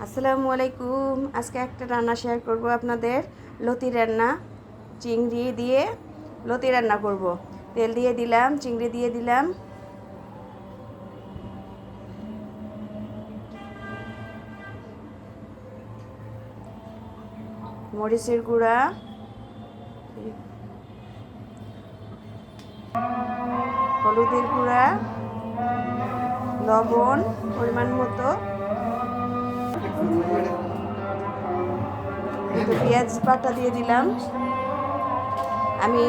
আসসালামু আলাইকুম। আজকে একটা রান্না শেয়ার করব আপনাদের। লতি রান্না, চিংড়ি দিয়ে লতি রান্না করব। তেল দিয়ে দিলাম, চিংড়ি দিয়ে দিলাম। মরিচের গুঁড়া। হলুদের গুঁড়া। লবণ পরিমাণ মতো। পেঁয়াজ বাটা দিয়ে দিলাম। আমি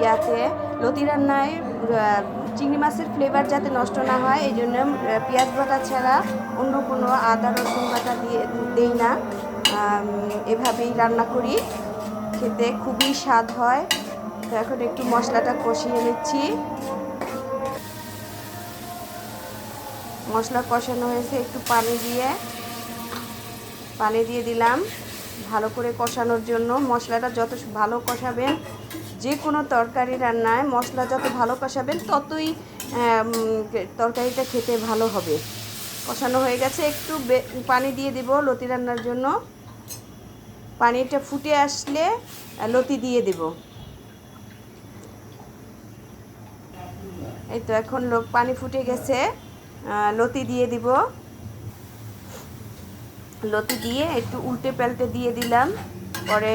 ইয়াতে লতি রান্নায় চিংড়ি মাছের ফ্লেভার যাতে নষ্ট না হয়, এই জন্য পেঁয়াজ বাটা ছাড়া অন্য কোনো আদা, রসুন বাটা দিয়ে দেই না। এভাবেই রান্না করি। খেতে খুবই স্বাদ হয়। তো এখন একটু মশলাটা কষিয়ে নিচ্ছি। মশলা কষানো হয়েছে একটু পানি দিয়ে। পানি দিয়ে দিলাম। ভালো করে কষানোর জন্য মশলাটা যত ভালো কষাবেন যে কোনো তরকারি রান্নায় মশলা যত ভালো কষাবেন, ততই তরকারিটা খেতে ভালো হবে। কষানো হয়ে গেছে, একটু পানি দিয়ে দিব লতি রান্নার জন্য। পানিটা ফুটে আসলে লতি দিয়ে দেব। এই তো এখন পানি ফুটে গেছে লতি দিয়ে দিব। লতি দিয়ে একটু উল্টে পাল্টে দিয়ে দিলাম, পরে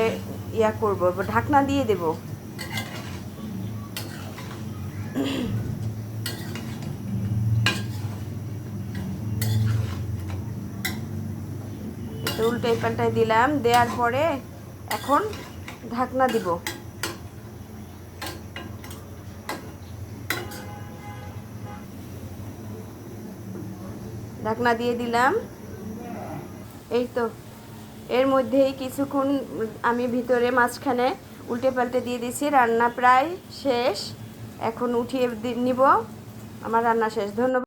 ইয়া করব, ঢাকনা দিয়ে দেব। উল্টে পাল্টাই দিলাম, দেওয়ার পরে এখন ঢাকনা দিব। ঢাকনা দিয়ে দিলাম। এই তো। এর মধ্যেই কিছুক্ষণ আমি ভিতরে মাঝখানে উল্টে পাল্টে দিয়ে দিছি রান্না প্রায় শেষ। এখন উঠিয়ে নিব। আমার রান্না শেষ। ধন্যবাদ।